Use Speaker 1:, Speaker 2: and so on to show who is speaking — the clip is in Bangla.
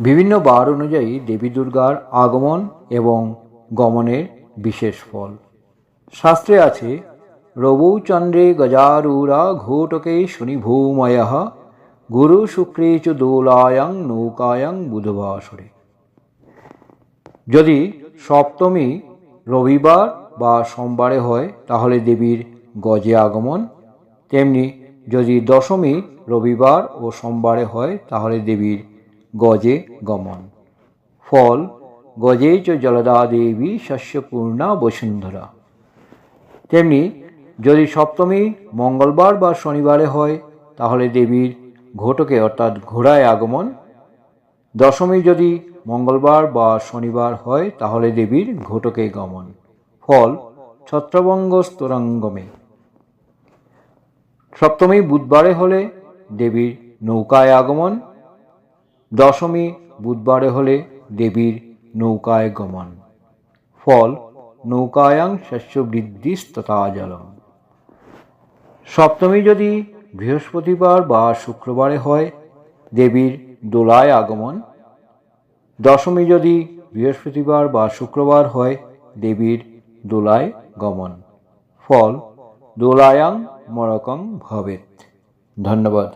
Speaker 1: বিভিন্ন বার অনুযায়ী দেবী দুর্গার আগমন এবং গমনের বিশেষ ফল। শাস্ত্রে আছে, রবৌ গজারুরা ঘোটকে শনি ভূময় গুরু শুক্রে চ দোলায়ং নৌকায়ং বুধবাসরে। যদি সপ্তমী রবিবার বা সোমবারে হয়, তাহলে দেবীর গজে আগমন। তেমনি যদি দশমী রবিবার ও সোমবারে হয়, তাহলে দেবীর গজে গমন। ফল গজে চ জলদা দেবী শস্যপূর্ণা বসুন্ধরা। তেমনি যদি সপ্তমী মঙ্গলবার বা শনিবারে হয়, তাহলে দেবীর ঘটকে অর্থাৎ ঘোড়ায় আগমন। দশমী যদি মঙ্গলবার বা শনিবার হয়, তাহলে দেবীর ঘটকে গমন। ফল ছত্রভঙ্গ স্তরঙ্গমে সপ্তমী বুধবারে হলে দেবীর নৌকায় আগমন দশমী বুধবারে হলে দেবীর নৌকায় গমন। ফল, নৌকায়াং শস্য বৃদ্ধিস্ততা জলম সপ্তমী যদি বৃহস্পতিবার বা শুক্রবারে হয়, দেবীর দোলায় আগমন। দশমী যদি বৃহস্পতিবার বা শুক্রবার হয়, দেবীর দোলায় গমন। ফল, দোলায়াং মরকং ভবেত ধন্যবাদ।